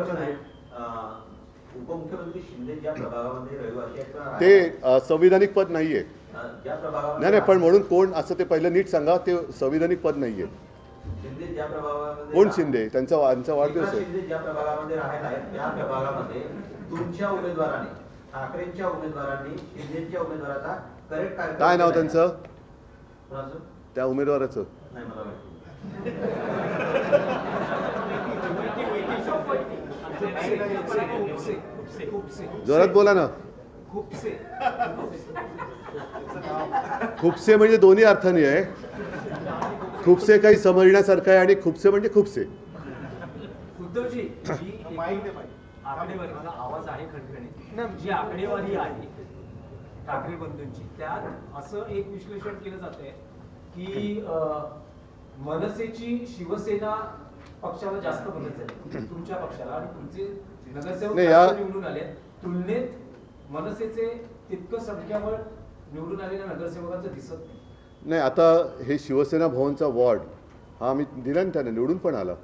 प्रश्न आहे. अं, उपमुख्यमंत्री शिंदे ज्या प्रभागामध्ये रहिवासी आहेत किंवा ते संविधानिक पद नाहीये. ज्या प्रभागामध्ये नाही नाही पण म्हणून कोण असं ते पहिलं नीट सांगा ते संविधानिक पद नाहीये. शिंदे ज्या प्रभागामध्ये कोण शिंदे? त्यांचा त्यांचा वाढदिवस आहे. शिंदे ज्या प्रभागामध्ये राहायला आहेत त्या प्रभागामध्ये तुमच्या उमेदवाराने ठाकरेंच्या उमेदवारांनी शिंदेच्या उमेदवाराचा करेक्ट काय काय नाव त्यांचं? त्या उमेदवाराचं. नाही मला माहिती जोरात बोला ना. खुपसे म्हणजे दोन्ही अर्थाने आहे. खुपसे काही समजण्यासारखं आहे आणि खुपसे म्हणजे खुपसे. आवाज आहे जी आकडेवारी आहे ठाकरे बंधूंची. त्यात असं एक विश्लेषण केलं जात आहे की मनसेची शिवसेना पक्षाला जास्त मदत झाली तुमच्या पक्षाला आणि तुमचे नगरसेवक निवडून आले तुलनेत मनसेचे तितकं संख्याबळ निवडून आलेल्या नगरसेवकांचं दिसत नाही. नाही आता हे शिवसेना भवनचा वॉर्ड हा आम्ही दिला ना त्यांना निवडून पण आला.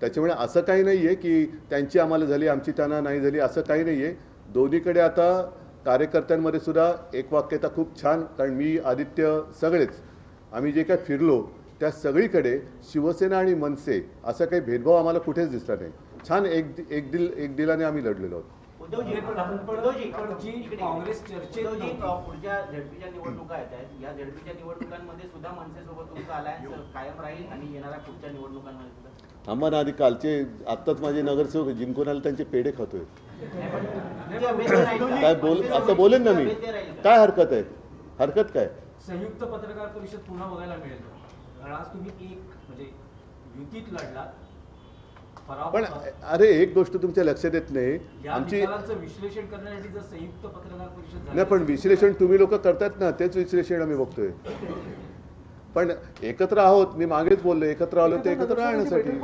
त्याच्यामुळे असं काही नाही आहे की त्यांची आम्हाला झाली आमची त्यांना नाही झाली असं काही नाही आहे दोन्हीकडे आता कार्यकर्त्यांमध्ये सुद्धा एक वाक्यता खूप छान कारण मी आदित्य सगळेच. आम्ही जे काय फिरलो त्या सगळीकडे शिवसेना आणि मनसे असा काही भेदभाव आम्हाला कुठेच दिसला नाही. छान एक एक दिल एक दिलाने आम्ही लढलेलो आहोत. सुद्धा आम्हाला आधी कालचे आत्ताच माझे नगरसेवक जिंकून आले त्यांचे पेढे खातोय? काय बोल आता बोलेन ना मी? काय हरकत आहे? हरकत काय? संयुक्त पत्रकार परिषद पुन्हा बघायला मिळेल. कारण आज तुम्ही एक म्हणजे युतीत लढलात. पण अरे एक गोष्ट तुमच्या लक्षात येत नाही. आमची विश्लेषण करण्यासाठी जर संयुक्त पत्रकार परिषद झाली नाही पण विश्लेषण तुम्ही लोक करतात ना तेच विश्लेषण आम्ही बघतोय. पण एकत्र आहोत मी मागेच बोललो एकत्र आलो ते एकत्र राहण्यासाठी.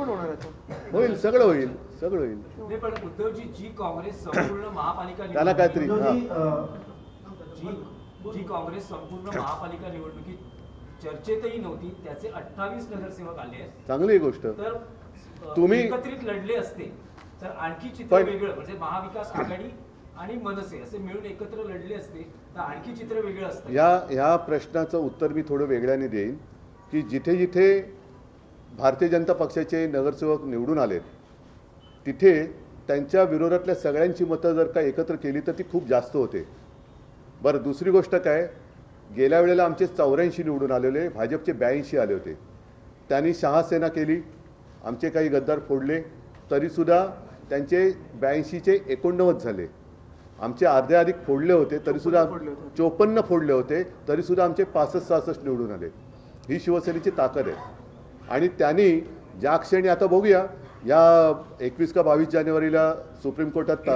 होईल सगळं होईल सगळं होईल. पण उद्धवजी जी काँग्रेस संपूर्ण महापालिका त्याला काहीतरी जी काँग्रेस संपूर्ण महापालिका निवडणुकीत चर्चेतही नव्हती. त्याचे अठ्ठावीस नगरसेवक आले आहेत. चांगली गोष्ट. तर तुम्ही- एकत्रित लढले असते. तर आणखी चित्र वेगळं म्हणजे महाविकास आघाडी आणि मनसे असे मिळून एकत्र लढले असते तर आणखी चित्र वेगळं असतं. या ह्या प्रश्नाचं उत्तर मी थोडं वेगळ्याने देईन की जिथे जिथे भारतीय जनता पक्षाचे नगरसेवक निवडून आलेत तिथे त्यांच्या विरोधातल्या सगळ्यांची मतं जर का एकत्र केली तर ती खूप जास्त होते. बरं दुसरी गोष्ट काय? गेल्या वेळेला आमचे चौऱ्याऐंशी निवडून आलेले भाजपचे ब्याऐंशी आले होते. त्यांनी शहासेना केली आमचे काही गद्दार फोडले तरीसुद्धा त्यांचे ब्याऐंशीचे एकोणनव्वद झाले. आमचे अर्धे अधिक फोडले होते तरीसुद्धा चोपन्न फोडले होते. तरीसुद्धा आमचे पासष्ट सहासष्ट निवडून आले. ही शिवसेनेची ताकद आहे. आणि त्यांनी ज्या क्षणी आता बघूया या एकवीस का बावीस जानेवारीला सुप्रीम कोर्टात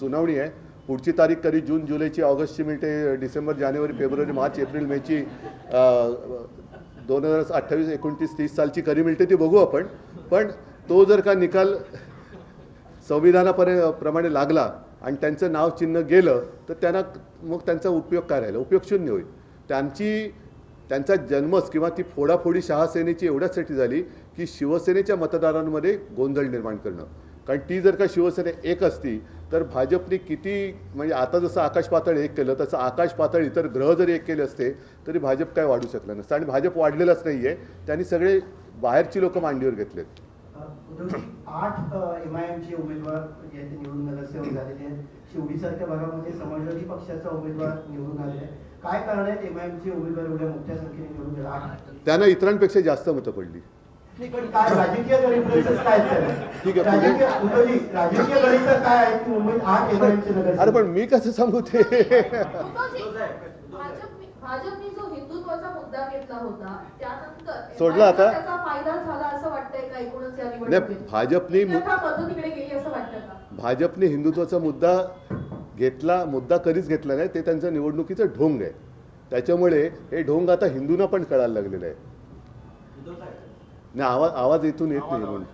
सुनावणी आहे पुढची तारीख कधी जून जुलैची ऑगस्टची मिळते डिसेंबर जानेवारी फेब्रुवारी मार्च एप्रिल मेची दोन हजार अठ्ठावीस एकोणतीस तीस सालची कधी मिळते ती बघू आपण. पण तो जर का निकाल संविधानापर्यंत प्रमाणे लागला आणि त्यांचं नाव चिन्ह गेलं तर त्यांना मग त्यांचा उपयोग काय राहिला? उपयोग शून्य होईल. त्यांची त्यांचा जन्मच किंवा ती फोडाफोडी शहासेनेची एवढ्यासाठी झाली की शिवसेनेच्या मतदारांमध्ये गोंधळ निर्माण करणं. कारण ती जर का शिवसेना एक असती तर भाजपने किती म्हणजे आता जसं आकाश पातळ एक केलं तसं आकाश पातळ इतर ग्रह जरी एक केले असते तरी भाजप काय वाढू शकलं नसतं. आणि भाजप वाढलेलंच नाही आहे त्यांनी सगळे बाहेरची लोक मांडीवर घेतलेत. आठ एम आय एमचे उमेदवार जे आहेत ते निवडून नगरसेवक झालेले आहेत. शिवडीसारख्या भागामध्ये समाजवादी पक्षाचा उमेदवार निवडून आहे. काय कारण आहेत? एम आय एमचे उमेदवार एवढ्या मोठ्या संख्येने निवडून त्यांना इतरांपेक्षा जास्त मतं पडली. पण काय राजकीय गणित काय आहे ठीक आहे, राजकीय उद्धवजी राजकीय गणित काय आहे? की मुंबईत आठ एम आय एमचे अरे पण मी कसं सांगू ते? उद्धवजी, भाजपने भाजपने जो हिंदुत्वाचा मुद्दा घेतला होता त्यानंतर सोडला आता? त्याचा फायदा झाला असं वाटतंय का एकूणच या नाही निवडणुकीत? भाजपने मु- मतं तिकडे गेली असं वाटतं का? भाजपने हिंदुत्वाचा मुद्दा घेतला मुद्दा कधीच घेतला नाही ते त्यांचं निवडणुकीचं ढोंग आहे. त्याच्यामुळे हे ढोंग आता हिंदूंना पण कळायला लागलेलं आहे. नाही आवाज आवाज इथून येत नाही म्हणून.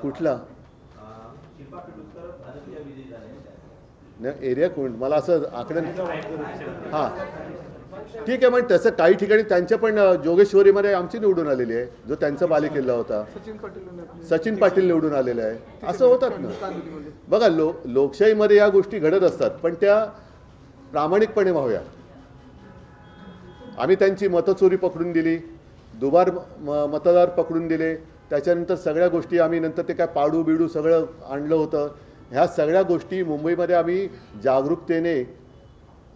कुठला? नाही एरिया कोण? मला असं आकडे हां. ठीक आहे मग तसं काही ठिकाणी त्यांच्या पण जोगेश्वरीमध्ये आमची निवडून आलेली आहे जो त्यांचा बालेकिल्ला होता. सचिन पाटील निवडून आलेले आहे. असं होतात ना. बघा लो लोकशाहीमध्ये या गोष्टी घडत असतात पण त्या प्रामाणिकपणे व्हाव्या. आम्ही त्यांची मतचोरी पकडून दिली दुबार मतदार पकडून दिले. त्याच्यानंतर सगळ्या गोष्टी आम्ही नंतर ते काय पाडू बिडू सगळं आणलं होतं. ह्या सगळ्या गोष्टी मुंबईमध्ये आम्ही जागरूकतेने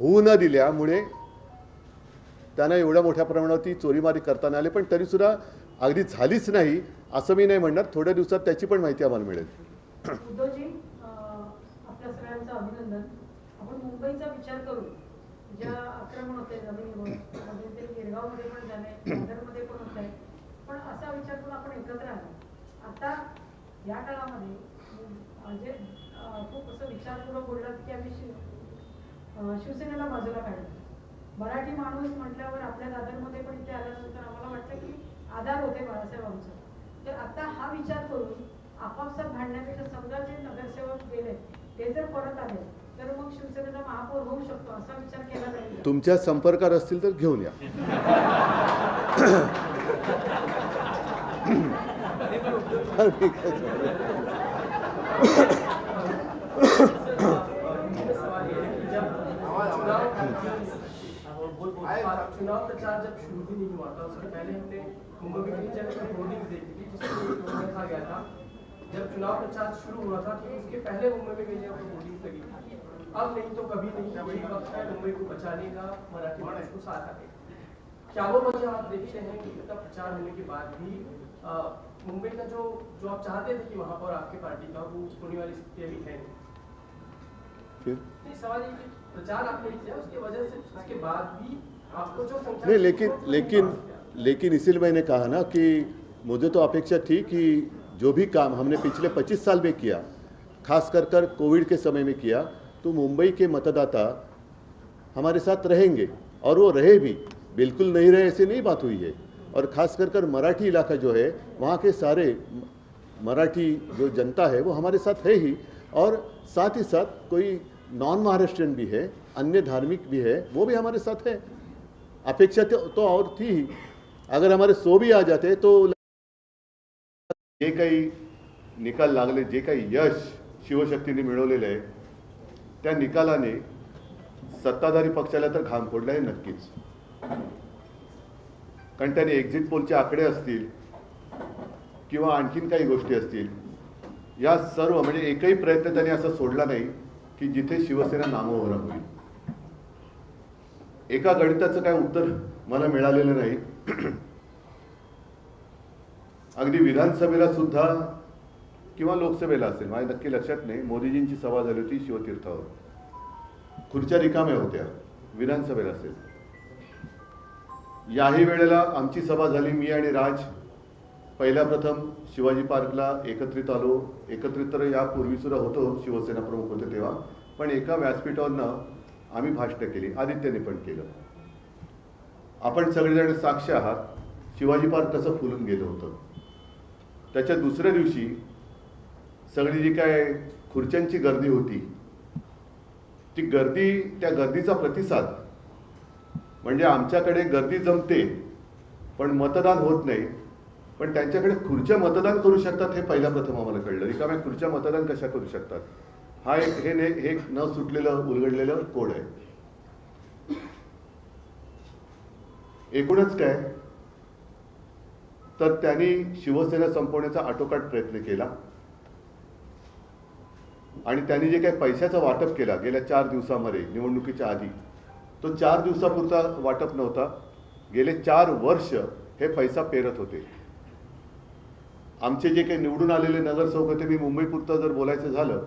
होऊ न दिल्यामुळे त्यांना एवढ्या मोठ्या प्रमाणावरती चोरीमारी करताना आले पण तरीसुद्धा अगदी झालीच नाही असं मी नाही म्हणणार. थोड्या दिवसात त्याची पण माहिती आम्हाला मिळेल. खूप असं विचारपूर्वक बोललात की आम्ही शिवसेनेला बाजूला काढलं. मराठी माणूस म्हटल्यावर आपल्या दादरमध्ये पण इथे आल्यानंतर आम्हाला वाटतं की आधार होते बाळासाहेब आमचं. तर आता हा विचार करून आपापसात भांडण्यापेक्षा समजा जे नगरसेवक गेले ते जर परत आले तर मग शिवसेनेचा महापौर होऊ शकतो असा विचार केला जाईल? तुमच्या संपर्कात असतील तर घेऊन या. चुनाव प्रचार जब शुरू भी नहीं हुआ था उसके पहले हमने मुंबई में कई जगह होर्डिंग्स देखी थी जिसमें लिखा गया था। जब चुनाव प्रचार शुरू हुआ था तो उसके पहले मुंबई में कई जगह पर होर्डिंग्स लगी थी। अब नहीं तो कभी नहीं यही वक्त है मुंबई को बचाने का मराठी मानस को साथ आने क्या वो वजह आप देखते हैं कि इतना प्रचार होने के बाद भी मुंबई का जो जो आप चाहते थे कि वहाँ पर आपके पार्टी का वो होने वाली स्थिति अभी है? नहीं? फिर सवाल ये कि प्रचार आपने किया उसकी वजह से उसके बाद भी नहीं, लेकिन लेकिन लेकिन इसीलिए मैंने कहा ना कि मुझे तो अपेक्षा थी कि जो भी काम हमने पिछले 25 साल में किया खास कर कर कोविड के समय में किया तो मुंबई के मतदाता हमारे साथ रहेंगे और वो रहे भी। बिल्कुल नहीं रहे, ऐसे नहीं बात हुई है। और खास कर कर मराठी इलाका जो है, वहाँ के सारे मराठी जो जनता है, वो हमारे साथ है ही। और साथ ही साथ कोई नॉन महाराष्ट्रियन भी है, अन्य धार्मिक भी है, वो भी हमारे साथ है। अपेक्षा तो, और थी ही। अगर हमारे सो भी आ जाते तो जे काही निकाल लागले जे काही यश शिवशक्तीने मिळवलेलं आहे त्या निकालाने सत्ताधारी पक्षाला तर घाम फोडला आहे नक्कीच. कारण त्याने एक्झिट पोलचे आकडे असतील किंवा आणखीन काही गोष्टी असतील या सर्व म्हणजे एकही प्रयत्न त्यांनी असा सोडला नाही की जिथे शिवसेना नामोहरा होईल एका गणिताचं काय उत्तर मला मिळालेलं नाही. अगदी विधानसभेला सुद्धा किंवा लोकसभेला असेल माझ्या नक्की लक्षात नाही मोदीजींची सभा झाली होती शिवतीर्थावर. खुर्च्या रिकाम्या होत्या विधानसभेला असेल. याही वेळेला आमची सभा झाली मी आणि राज. पहिल्या प्रथम शिवाजी पार्कला एकत्रित आलो. एकत्रित तर यापूर्वीसुद्धा होतो शिवसेना प्रमुख होते तेव्हा पण एका व्यासपीठावरनं आम्ही भाष्ट केली आदित्यने पण केलं. आपण सगळेजण साक्ष आहात. शिवाजी पार्क कसं फुलून गेलं होतं. त्याच्या दुसऱ्या दिवशी सगळी जी काय खुर्च्यांची गर्दी होती ती गर्दी त्या गर्दीचा प्रतिसाद म्हणजे आमच्याकडे गर्दी जमते पण मतदान होत नाही पण त्यांच्याकडे खुर्च्या मतदान करू शकतात हे पहिल्या प्रथम आम्हाला कळलं. रिकाम्या खुर्च्या मतदान कशा करू शकतात? हा एक हे ने- हे एक न सुटलेलं उलगडलेलं कोड आहे. एकूणच काय? तर त्यांनी शिवसेना संपवण्याचा आटोकाट प्रयत्न केला. आणि त्यांनी जे काही पैशाचं वाटप केला गेल्या चार दिवसामध्ये निवडणुकीच्या आधी तो चार दिवसापुरता वाटप नव्हता. गेले चार वर्ष हे पैसा पेरत होते. आमचे जे काही निवडून आलेले नगरसेवक होते मी मुंबईपुरतं जर बोलायचं झालं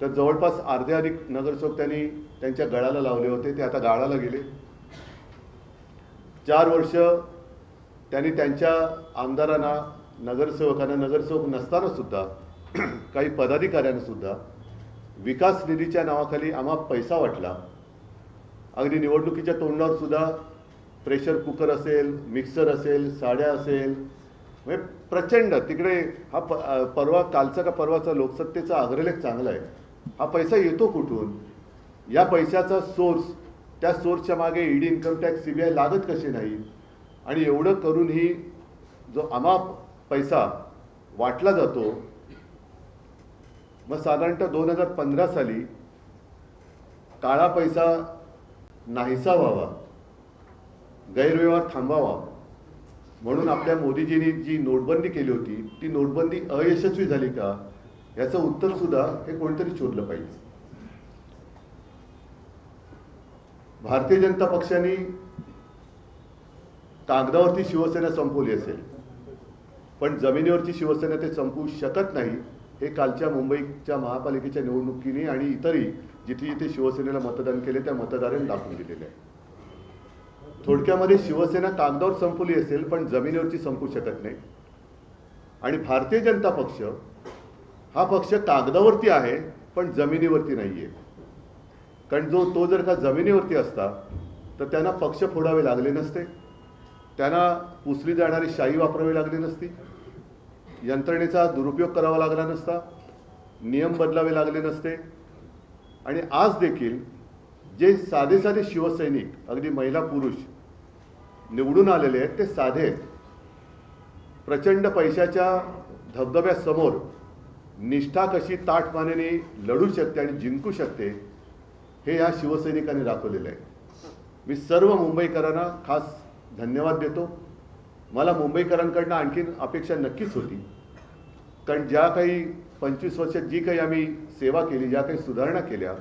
तर जवळपास अर्धे अधिक नगरसेवक त्यांनी त्यांच्या गळाला लावले होते. ते आता गाळाला गेले. चार वर्ष त्यांनी त्यांच्या आमदारांना नगरसेवकांना नगरसेवक नसताना सुद्धा काही पदाधिकाऱ्यांना सुद्धा विकास निधीच्या नावाखाली आम्हा पैसा वाटला. अगदी निवडणुकीच्या तोंडावर सुद्धा प्रेशर कुकर असेल मिक्सर असेल साड्या असेल म्हणजे प्रचंड. तिकडे हा प परवा कालचा का परवाचा लोकसत्तेचा अग्रलेख चांगला आहे. हा पैसा येतो कुठून? या पैशाचा सोर्स त्या सोर्सच्या मागे ED income tax C B I लागत कसे नाही? आणि एवढं करूनही जो अमाप पैसा वाटला जातो मग साधारणतः दोन हजार पंधरा साली काळा पैसा नाहीसा व्हावा गैरव्यवहार थांबावा म्हणून आपल्या मोदीजींनी जी नोटबंदी केली होती ती नोटबंदी अयशस्वी झाली का? याचं उत्तर सुद्धा हे कोणतरी शोधलं पाहिजे. भारतीय जनता पक्षाने कागदावरती शिवसेना संपवली असेल पण जमिनीवरची शिवसेना ते संपवू शकत नाही हे कालच्या मुंबईच्या महापालिकेच्या निवडणुकीने आणि इतरही जिथे जिथे शिवसेनेला मतदान केले त्या मतदारांनी दाखवून दिलेले आहे. थोडक्यामध्ये शिवसेना कागदावर संपवली असेल पण जमिनीवरची संपू शकत नाही. आणि भारतीय जनता पक्ष हा पक्ष कागदावरती आहे पण जमिनीवरती नाही आहे कारण जो तो जर का जमिनीवरती असता तर त्यांना पक्ष फोडावे लागले नसते. त्यांना पुसली जाणारी शाही वापरावी लागली नसती. यंत्रणेचा दुरुपयोग करावा लागला नसता. नियम बदलावे लागले नसते. आणि आज देखील जे साधे साधे शिवसैनिक अगदी महिला पुरुष निवडून आलेले आहेत ते साधे प्रचंड पैशाच्या धबधब्यासमोर निष्ठा कशी ताटमानेने लढू शकते आणि जिंकू शकते हे या शिवसैनिकांनी दाखवलेलं आहे. मी सर्व मुंबईकरांना खास धन्यवाद देतो. मला मुंबईकरांकडनं आणखीन अपेक्षा नक्कीच होती. कारण ज्या काही पंचवीस वर्षात जी काही आम्ही सेवा केली ज्या काही सुधारणा केल्या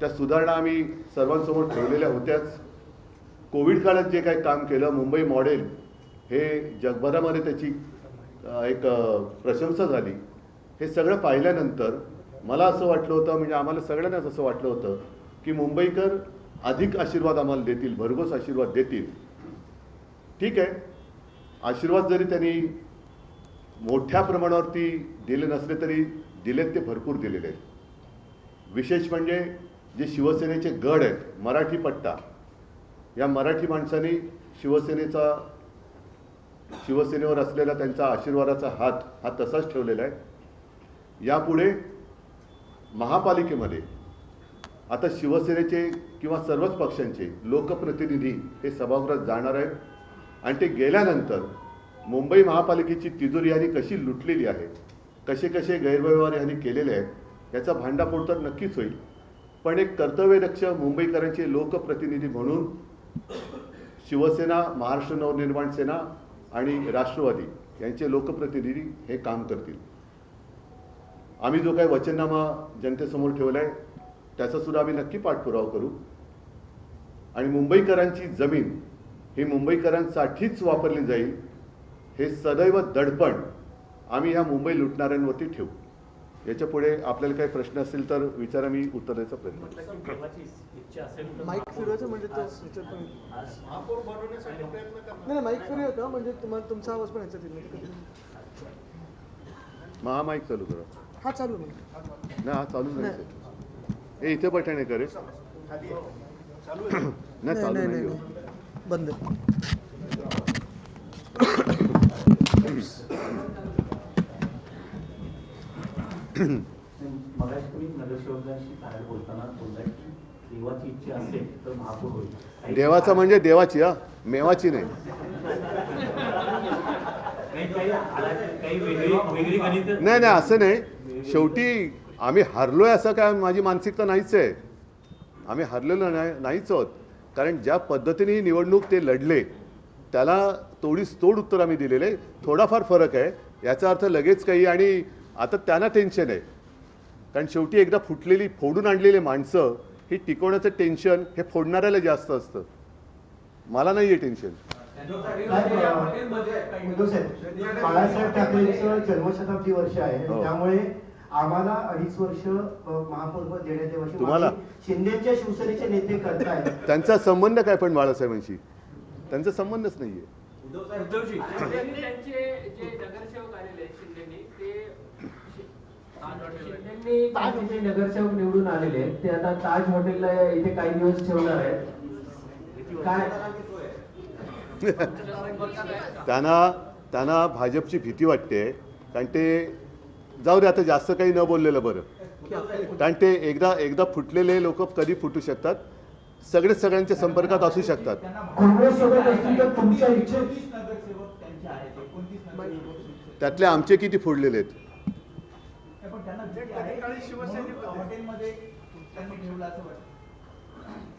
त्या सुधारणा आम्ही सर्वांसमोर ठेवलेल्या होत्याच. कोविड काळात जे काही काम केलं मुंबई मॉडेल हे जगभरामध्ये त्याची एक प्रशंसा झाली. हे सगळं पाहिल्यानंतर मला असं वाटलं होतं म्हणजे आम्हाला सगळ्यांनाच असं वाटलं होतं की मुंबईकर अधिक आशीर्वाद आम्हाला देतील भरघोस आशीर्वाद देतील. ठीक आहे. आशीर्वाद जरी त्यांनी मोठ्या प्रमाणावरती दिले नसले तरी दिलेत ते भरपूर दिलेले आहेत. विशेष म्हणजे जे शिवसेनेचे गड आहेत मराठी पट्टा या मराठी माणसांनी शिवसेनेचा शिवसेनेवर असलेला त्यांचा आशीर्वादाचा हात हा तसाच ठेवलेला आहे. यापुढे महापालिकेमध्ये आता शिवसेनेचे किंवा सर्वच पक्षांचे लोकप्रतिनिधी हे सभागृहात जाणार आहेत. आणि ते गेल्यानंतर मुंबई महापालिकेची तिजोरी यांनी कशी लुटलेली आहे कसे कसे गैरव्यवहार यांनी केलेले आहेत याचा भांडाफोड तर नक्कीच होईल. पण एक कर्तव्यदक्ष मुंबईकरांचे लोकप्रतिनिधी म्हणून शिवसेना महाराष्ट्र नवनिर्माण सेना आणि राष्ट्रवादी यांचे लोकप्रतिनिधी हे काम करतील. आम्ही जो काही वचननामा जनतेसमोर ठेवला आहे त्याचा सुद्धा आम्ही नक्की पाठपुरावा करू. आणि मुंबईकरांची जमीन ही मुंबईकरांसाठीच वापरली जाईल हे सदैव दडपण आम्ही ह्या मुंबई लुटणाऱ्यांवरती ठेवू. याच्यापुढे आपल्याला काही प्रश्न असतील तर विचारा मी उत्तर द्यायचा प्रयत्न. माईक फिरवायचं म्हणजे तो याच्यात पण नाही नाही माईक फिरव का म्हणजे तुम्हाला तुमचा आवाज पण याच्यात येईल. कधी- मग माईक चालू करा. हा चालू. नाही हा चालू नाही. हे इथे पठाणे करे नाही नाही चालू नाही हो. बंद आहे. मगाशी तुम्ही नगरसेवकांशी बाहेर बोलताना बोललाय की देवाची इच्छा असेल तर महापौर होईल काही- देवाचा म्हणजे देवाची हा मेवाची नाही काही काही काही वेगळी वेगळी गणित नाही नाही असं नाही शेवटी आम्ही हरलोय असं काय माझी मानसिकता नाहीच आहे. आम्ही हरलेलो नाही नाहीच आहोत. कारण ज्या पद्धतीने ही निवडणूक ते लढले त्याला तोडीस तोड उत्तर आम्ही दिलेलं. थोडाफार फरक आहे. याचा अर्थ लगेच काही आणि आता त्यांना टेन्शन आहे. कारण शेवटी एकदा फुटलेली फोडून आणलेली माणसं ही टिकवण्याचं टेन्शन हे फोडणाऱ्याला जास्त असतं. मला नाही आहे टेन्शन बाळासाहेब ठाकरेंचं जन्मशताब्दी वर्ष आहे. हो. त्यामुळे आम्हाला अडीच वर्ष महापौरपद देण्यात यावं अशी तुम्हाला? शिंदेच्या शिवसेनेचे नेते करतायत. त्यांचा संबंध काय पण बाळासाहेबांशी? त्यांचा संबंधच नाही आहे उद्धव साहेब उद्धवजी. त्यांनी त्यांचे जे नगरसेवक आलेले आहेत शिंदेनी ते शिंदेनी त्यांचे जे नगरसेवक निवडून आलेले आहेत. ते आता ताज हॉटेलला इथे काही दिवस ठेवणार आहेत. काय? त्यांना त्यांना भाजपची भीती वाटते कारण ते जाऊ दे आता जास्त काही न बोललेलं बरं. कारण ते एकदा एकदा फुटलेले लोक कधी फुटू शकतात? सगळेच सगळ्यांच्या संपर्कात असू शकतात. त्यातले आमचे किती फोडलेले आहेत?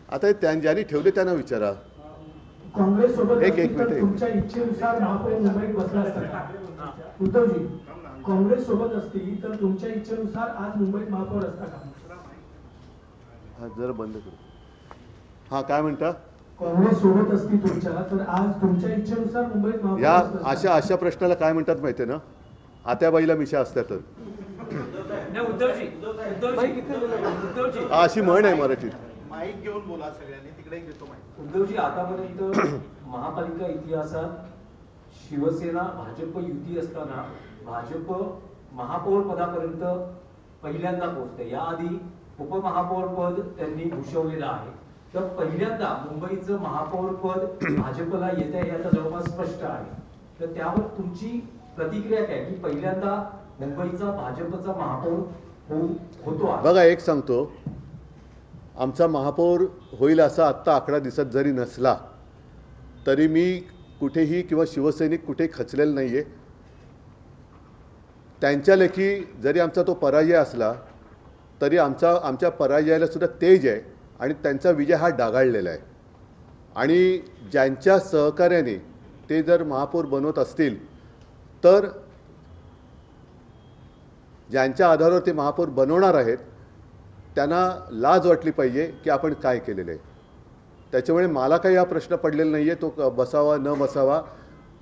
आता ज्यांनी ठेवले त्यांना विचारा. काँग्रेस सोबत एक- एक तर मिनिट, एक तुमच्या इच्छेनुसार महापौर मुंबईत बसला असता का? उद्धवजी काँग्रेस सोबत असतील तर तुमच्या इच्छेनुसार आज मुंबईत महापौर असता का? हा जरा बंद करू. हा काय म्हणता? काँग्रेस सोबत असती तुमच्या तर आज तुमच्या इच्छेनुसार मुंबईत महापौर या असता? अशा अशा प्रश्नाला काय म्हणतात माहितीये ना? आत्याबाईला मिशा असतातच नाही उद्धवजी उद्धवजी उद्धवजी. हा अशी म्हण आहे मराठीत. माईक घेऊन बोला सगळ्यांनी तिकडे घेतो माईक. उद्धवजी आतापर्यंत महापालिका इतिहासात शिवसेना भाजप युती असताना भाजप महापौर पदापर्यंत पहिल्यांदा पोहोचते याआधी उपमहापौर पद त्यांनी भूषवलेलं आहे. तर पहिल्यांदा मुंबईचं महापौर पद भाजपला येत आहे हे आता जवळपास स्पष्ट आहे. तर त्यावर तुमची प्रतिक्रिया काय? की पहिल्यांदा मुंबईचा भाजपचा महापौर होऊ होतो बघा एक सांगतो. आमचा महापौर होईल असा आत्ता आकडा दिसत जरी नसला तरी मी कुठेही किंवा शिवसैनिक कुठे खचलेलं नाही आहे त्यांच्या लेखी जरी आमचा तो पराजय असला तरी आमचा आमच्या पराजयाला सुद्धा तेज आहे आणि त्यांचा विजय हा डागाळलेला आहे. आणि ज्यांच्या सहकार्याने ते जर महापौर बनवत असतील तर ज्यांच्या आधारावर ते महापौर बनवणार आहेत त्यांना लाज वाटली पाहिजे की आपण काय केलेलं आहे. त्याच्यामुळे मला काही हा प्रश्न पडलेला नाही आहे तो क- बसावा न बसावा.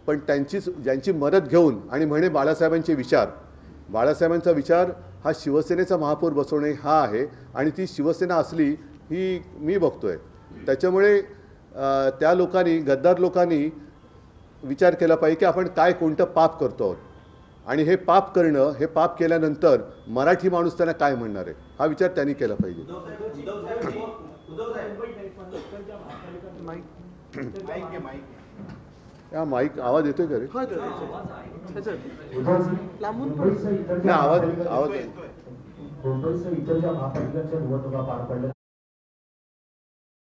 पण त्यांचीच ज्यांची मदत घेऊन आणि म्हणे बाळासाहेबांचे विचार बाळासाहेबांचा विचार हा शिवसेनेचा महापौर बसवणे हा आहे आणि ती शिवसेना असली ही मी बघतो आहे त्याच्यामुळे त्या लोकांनी गद्दार लोकांनी विचार केला पाहिजे की आपण काय कोणतं पाप करतो आहोत. आणि हे पाप करणं हे पाप केल्यानंतर मराठी माणूस त्यांना काय म्हणणार आहे? हा विचार त्यांनी केला पाहिजे. उद्धव साहेब उद्धव साहेब उद्धव साहेब माईक माईक घे माईक घे. या माईक आवाज येतोय का रे? हा आवाज आवाज येतोय, येतोय. मुंबईसह इतर ज्या महापालिकांच्या निवडणुका पार पडल्या.